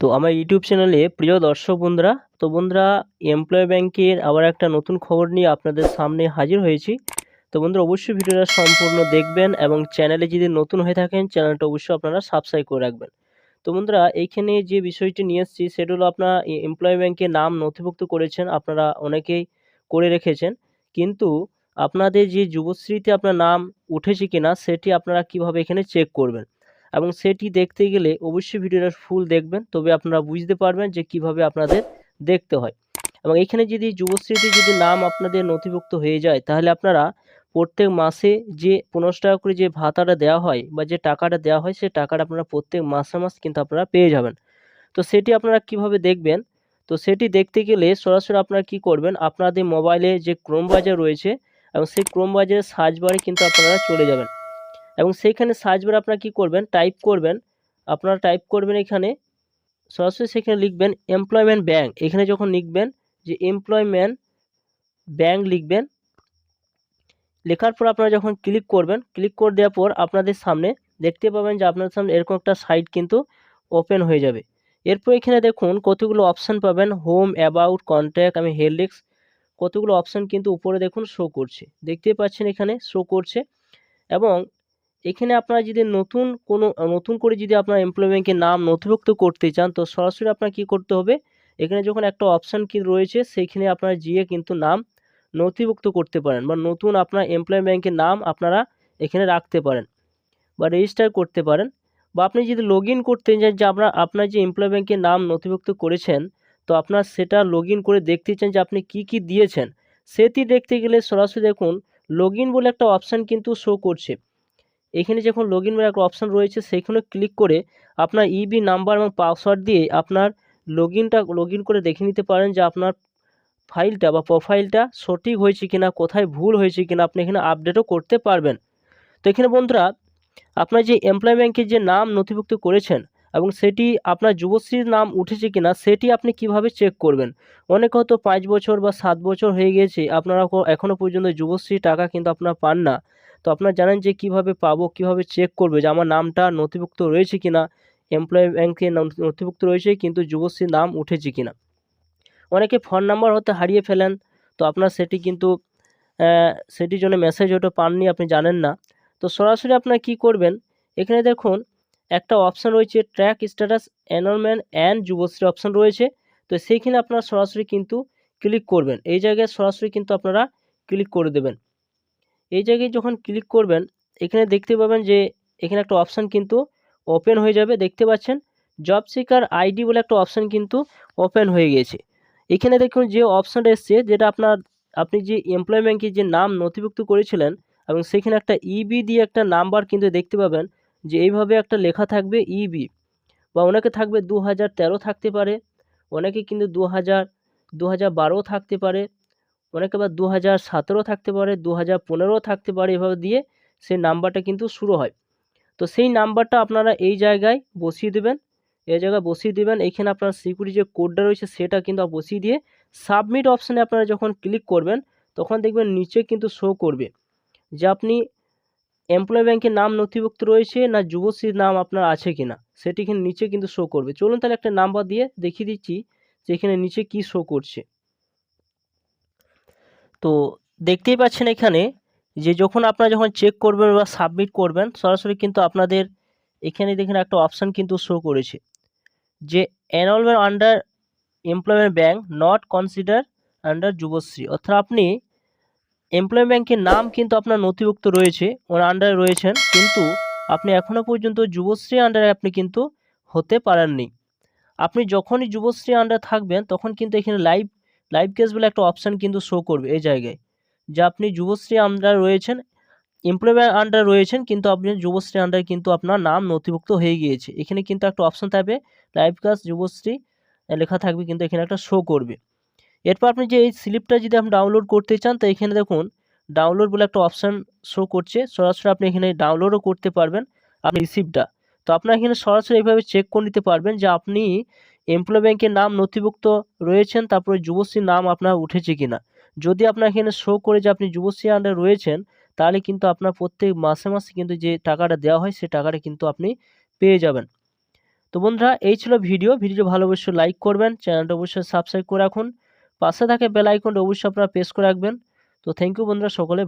তো আমার ইউটিউব চ্যানেলে প্রিয় দর্শক বন্ধুরা, তো বন্ধুরা এমপ্লয় ব্যাংকের আবার একটা নতুন খবর নিয়ে আপনাদের সামনে হাজির হয়েছি। তো বন্ধুরা, অবশ্যই ভিডিওটা সম্পূর্ণ দেখবেন এবং চ্যানেলে যদি নতুন হয়ে থাকেন চ্যানেলটা অবশ্যই আপনারা সাবস্ক্রাইব করে রাখবেন। তো বন্ধুরা, এইখানে যে বিষয়টি নিয়ে এসেছি, সেটা হলো আপনার এমপ্লয় ব্যাংকে নাম নথিভুক্ত করেছেন, আপনারা অনেকেই করে রেখেছেন। কিন্তু আপনাদের যে যুবশ্রীতে আপনার নাম উঠেছে কিনা, সেটি আপনারা কীভাবে এখানে চেক করবেন? এবং সেটি দেখতে গেলে অবশ্যই ভিডিওটা ফুল দেখবেন। তবে আপনারা বুঝতে পারবেন যে কীভাবে আপনাদের দেখতে হয়। এবং এখানে যদি যুবশ্রীতে যদি নাম আপনাদের নথিভুক্ত হয়ে যায়, তাহলে আপনারা প্রত্যেক মাসে যে পনেরোশো টাকা করে যে ভাতাটা দেওয়া হয় বা যে টাকাটা দেওয়া হয় সেই টাকাটা আপনারা প্রত্যেক মাসে মাস কিন্তু আপনারা পেয়ে যাবেন। তো সেটি আপনারা কীভাবে দেখবেন? তো সেটি দেখতে গেলে সরাসরি আপনারা কি করবেন? আপনাদের মোবাইলে যে ক্রোম বাজার রয়েছে, এবং সেই ক্রোম বাজারের সার্চ বারে কিন্তু আপনারা চলে যাবেন। এবং সেইখানে সার্চ বারে আপনারা কী করবেন টাইপ করবেন, আপনারা টাইপ করবেন এখানে, সরাসরি সেখানে লিখবেন এমপ্লয়মেন্ট ব্যাঙ্ক এখানে যখন লিখবেন যে এমপ্লয়মেন্ট ব্যাঙ্ক লিখবেন, লেখার পর আপনারা যখন ক্লিক করবেন ক্লিক করে দেওয়ার পর আপনাদের সামনে দেখতে পাবেন যে আপনার সামনে এরকম একটা সাইট কিন্তু ওপেন হয়ে যাবে। এরপর এখানে দেখুন কতগুলো অপশান পাবেন হোম অ্যাবাউট কন্ট্যাক্ট আমি হেলডিক্স কতগুলো অপশান কিন্তু উপরে দেখুন শো করছে। দেখতে পাচ্ছেন এখানে শো করছে এবং এখানে আপনারা যদি নতুন কোনো, নতুন করে যদি আপনার এমপ্লয় ব্যাংকের নাম নথিভুক্ত করতে চান, তো সরাসরি আপনার কি করতে হবে? এখানে যখন একটা অপশান কি রয়েছে, সেইখানে আপনারা গিয়ে কিন্তু নাম নথিভুক্ত করতে পারেন বা নতুন আপনার এমপ্লয় ব্যাংকের নাম আপনারা এখানে রাখতে পারেন বা রেজিস্টার করতে পারেন বা আপনি যদি লগ ইন করতে চান, যে আপনার আপনার যে এমপ্লয় ব্যাংকের নাম নথিভুক্ত করেছেন, তো আপনার সেটা লগ করে দেখতে চান যে আপনি কি কি দিয়েছেন। সেটি দেখতে গেলে সরাসরি দেখুন লগ বলে একটা অপশান কিন্তু শো করছে। এখানে যখন লগ ইন একটা অপশান রয়েছে সেইখানে ক্লিক করে আপনার ইবি নাম্বার এবং পাসওয়ার্ড দিয়ে আপনার লগ ইনটা লগ ইন করে দেখে নিতে পারেন যে আপনার ফাইলটা বা প্রোফাইলটা সঠিক হয়েছে কিনা, কোথায় ভুল হয়েছে কিনা আপনি এখানে আপডেটও করতে পারবেন। তো এখানে বন্ধুরা, আপনার যে এমপ্লয় ব্যাংকের যে নাম নথিভুক্ত করেছেন এবং সেটি আপনার যুবশ্রীর নাম উঠেছে কিনা, সেটি আপনি কীভাবে চেক করবেন? অনেক হয়তো পাঁচ বছর বা সাত বছর হয়ে গিয়েছে আপনারা এখনও পর্যন্ত যুবশ্রী টাকা কিন্তু আপনারা পান না। তো আপনারা জানেন যে কীভাবে পাবো, কীভাবে চেক করবে যে আমার নামটা নথিভুক্ত রয়েছে কিনা এমপ্লয় ব্যাংকে নথিভুক্ত রয়েছে, কিন্তু যুবশ্রীর নাম উঠেছে কিনা। অনেকে ফোন নাম্বার হতে হারিয়ে ফেলেন, তো আপনার সেটি কিন্তু সেটির জন্য মেসেজ হয়তো পাননি, আপনি জানেন না। তো সরাসরি আপনারা কি করবেন, এখানে দেখুন, একটা অপশান রয়েছে track status enrolment and Yuvashree option রয়েছে। তো সেইখানে আপনারা সরাসরি কিন্তু ক্লিক করবেন। এই জায়গায় সরাসরি কিন্তু আপনারা ক্লিক করে দেবেন। এই জায়গায় যখন ক্লিক করবেন, এখানে দেখতে পাবেন যে এখানে একটা অপশান কিন্তু ওপেন হয়ে যাবে। দেখতে পাচ্ছেন? জব সিকার আইডি বলে একটা অপশান কিন্তু ওপেন হয়ে গিয়েছে এখানে দেখুন যে অপশানটা এসছে, যেটা আপনার, আপনি যে এমপ্লয় ব্যাংকে যে নাম নথিভুক্ত করেছিলেন এবং সেখানে একটা ইবি দিয়ে একটা নাম্বার কিন্তু দেখতে পাবেন যে এইভাবে একটা লেখা থাকবে ইবি বা অনেকে থাকবে দু হাজার তেরো থাকতে পারে, অনেকে কিন্তু দু হাজার দু থাকতে পারে। অনেকে আবার দু হাজার সতেরো থাকতে পারে দু হাজার পনেরো থাকতে পারে এভাবে দিয়ে সেই নাম্বারটা কিন্তু শুরু হয়। তো সেই নাম্বারটা আপনারা এই জায়গায় বসিয়ে দেবেন, এই জায়গায় বসিয়ে দেবেন এইখানে আপনার সিকিউরিটি যে কোডটা রয়েছে সেটা কিন্তু বসিয়ে দিয়ে সাবমিট অপশানে আপনারা যখন ক্লিক করবেন, তখন দেখবেন নিচে কিন্তু শো করবে যে আপনি এমপ্লয় ব্যাংকের নাম নথিভুক্ত রয়েছে না যুবশ্রীর নাম আপনার আছে কি না সেটি এখানে নিচে কিন্তু শো করবে। চলুন তাহলে একটা নাম্বার দিয়ে দেখিয়ে দিচ্ছি যে এখানে নিচে কি শো করছে। তো দেখতেই পাচ্ছেন এখানে যে যখন আপনারা যখন চেক করবেন বা সাবমিট করবেন, সরাসরি কিন্তু আপনাদের এখানে দেখেন একটা অপশান কিন্তু শো করেছে যে enrolment under employment bank not consider under Yuvashree অর্থাৎ আপনি এমপ্লয়মেন্ট ব্যাঙ্কের নাম কিন্তু আপনার নথিভুক্ত রয়েছে ওর আন্ডারে রয়েছেন, কিন্তু আপনি এখনও পর্যন্ত যুবশ্রী আন্ডারে আপনি কিন্তু হতে পারেননি। আপনি যখনই যুবশ্রী আন্ডার থাকবেন, তখন কিন্তু এখানে লাইভ লাইভ কেস বলে একটা অপশান কিন্তু শো করবে এই জায়গায়। যে আপনি যুবশ্রী আন্ডার রয়েছেন এমপ্লয়মেন্ট আন্ডার রয়েছেন, কিন্তু আপনি যুবশ্রী আন্ডার কিন্তু আপনার নাম নথিভুক্ত হয়ে গিয়েছে। এখানে কিন্তু একটা অপশান থাকবে লাইভ কাজ যুবশ্রী লেখা থাকবে কিন্তু এখানে একটা শো করবে। এরপর আপনি যে এই স্লিপটা যদি আপনি ডাউনলোড করতে চান, তো এখানে দেখুন ডাউনলোড বলে একটা অপশান শো করছে। সরাসরি আপনি এখানে ডাউনলোডও করতে পারবেন, আপনি রিসিপ্টটা তো আপনার এখানে সরাসরি এইভাবে চেক করে নিতে পারবেন যে আপনি এমপ্লয় ব্যাংকের নাম নথিভুক্ত রয়েছেন, তারপরে যুবশ্রীর নাম আপনার উঠেছে কিনা। যদি আপনার এখানে শো করে যে আপনি যুবশ্রী আন্ডার রয়েছেন, তাহলে কিন্তু আপনার প্রত্যেক মাসে মাসে কিন্তু যে টাকাটা দেওয়া হয়, সে টাকাটা কিন্তু আপনি পেয়ে যাবেন। তো বন্ধুরা, এই ছিল ভিডিও। ভিডিও ভালো অবশ্যই লাইক করবেন, চ্যানেলটা অবশ্যই সাবস্ক্রাইব করে রাখুন। পাশে থাকে বেল আইকনটা অবশ্যই আপনারা প্রেস করে রাখবেন। তো থ্যাংক ইউ বন্ধুরা, সকলে